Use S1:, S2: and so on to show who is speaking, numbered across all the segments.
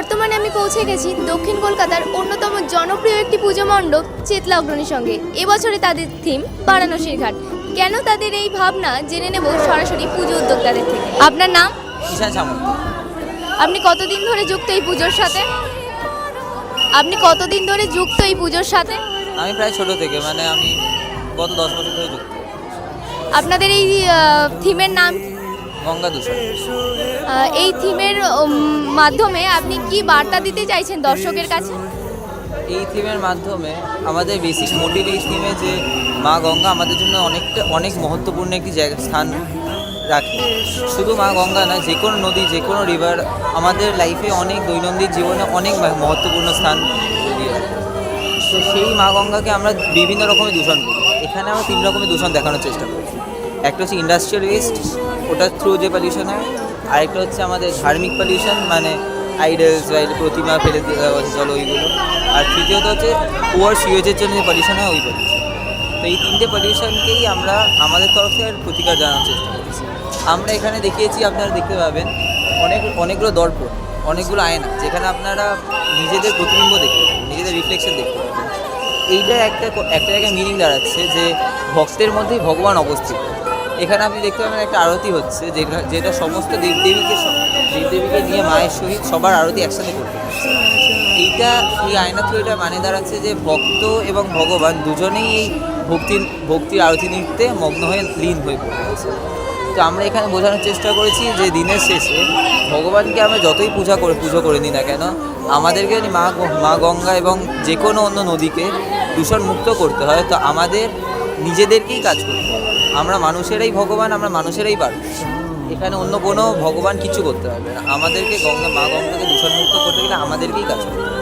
S1: বর্তমানে আমি পৌঁছে গেছি দক্ষিণ কলকাতার অন্যতম জনপ্রিয় একটি পুজো মণ্ডপ চেতলা অগ্রণীর সঙ্গে। এবছরে তাদের থিম বারাণসীর ঘাট কেন তাদের এই ভাবনা জেনে নেব সরাসরি পুজো উদ্যোক্তাদের থেকে। আপনার নাম?
S2: ঈশান সামন্ত
S1: আপনি কতদিন ধরে যুক্ত এই পুজোর সাথে? আপনি কতদিন ধরে যুক্ত এই পুজোর সাথে?
S2: আমি প্রায় ছোট থেকে মানে আমি গত দশ বছর ধরে যুক্ত।
S1: আপনাদের এই থিমের নাম কি?
S2: গঙ্গা দূষণ।
S1: এই থিমের মাধ্যমে আপনি কি বার্তা দিতে চাইছেন দর্শকের কাছে?
S2: এই থিমের মাধ্যমে আমাদের বেসিক মোটিভ এই থিমে যে মা গঙ্গা আমাদের জন্য অনেকটা অনেক মহত্বপূর্ণ একটি জায়গা স্থান রাখে। শুধু মা গঙ্গা না যে কোনো নদী যে কোনো রিভার আমাদের লাইফে অনেক দৈনন্দিন জীবনে অনেক মহত্বপূর্ণ স্থান দিয়ে তো সেই মা গঙ্গাকে আমরা বিভিন্ন রকমের দূষণ করি এখানে আমরা তিন রকমের দূষণ দেখানোর চেষ্টা করি একটা হচ্ছে ইন্ডাস্ট্রিয়াল ওয়েস্ট ওটার থ্রু যে পলিউশন হয়, আরেকটা হচ্ছে আমাদের ধার্মিক পলিউশন মানে আইডলস বা প্রতিমা ফেলে দেওয়া চলো ওইগুলো। আর তৃতীয়ত হচ্ছে পুয়ার সিওয়েজের জন্য যে পলিউশন হয়, ওই পলিউশন তো এই তিনটে পলিউশনকেই আমরা আমাদের তরফ থেকে প্রতিকার জানানোর চেষ্টা করেছি। আমরা এখানে দেখিয়েছি, আপনারা দেখতে পাবেন, অনেক, অনেকগুলো দর্পণ, অনেকগুলো আয়না, যেখানে আপনারা নিজেদের প্রতিবিম্ব দেখতে পাবেন, নিজেদের রিফ্লেকশন দেখতে পাবেন। এইটা একটা একটা জায়গায় মিনিং দাঁড়াচ্ছে যে ভক্তের মধ্যেই ভগবান অবস্থিত। এখানে আপনি দেখতে পাবেন একটা আরতি হচ্ছে, যেটা যেটা সমস্ত দেবদেবীকে দেবদেবীকে নিয়ে মায়ের সহিত সবার আরতি একসাথে করতে এইটা এই আয়না এটা মানে দাঁড়াচ্ছে যে ভক্ত এবং ভগবান দুজনেই এই ভক্তির ভক্তির আরতি নৃত্যে মগ্ন হয়ে লীন হয়ে পড়ে তো আমরা এখানে বোঝানোর চেষ্টা করেছি যে দিনের শেষে ভগবানকে আমরা যতই পূজা করে, পুজো করে নিই না কেন, আমাদেরকে মা মা গঙ্গা এবং যে কোনো অন্য নদীকে দূষণ মুক্ত করতে হয়, তো আমাদের নিজেদেরকেই কাজ করতে হবে। আমরা মানুষেরাই ভগবান আমরা মানুষেরাই পারব এখানে অন্য কোনো ভগবান কিছু করতে পারবে না। আমাদেরকে গঙ্গা মা গঙ্গাকে দূষণ মুক্ত করতে গেলে আমাদেরকেই কাজ করতে হবে।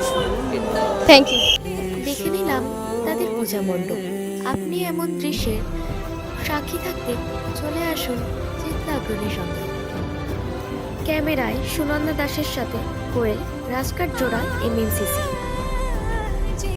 S1: থ্যাংক ইউ
S3: দেখে নিলাম তাদের পূজা মণ্ডপ। আপনি এমন দৃশ্যের সাক্ষী থাকতে চলে আসুন চিত্তাগ্রণীর সঙ্গে। ক্যামেরায় সুনন্দা দাসের সাথে কোয়েল রাজকাট জোড়া এমএনসিসি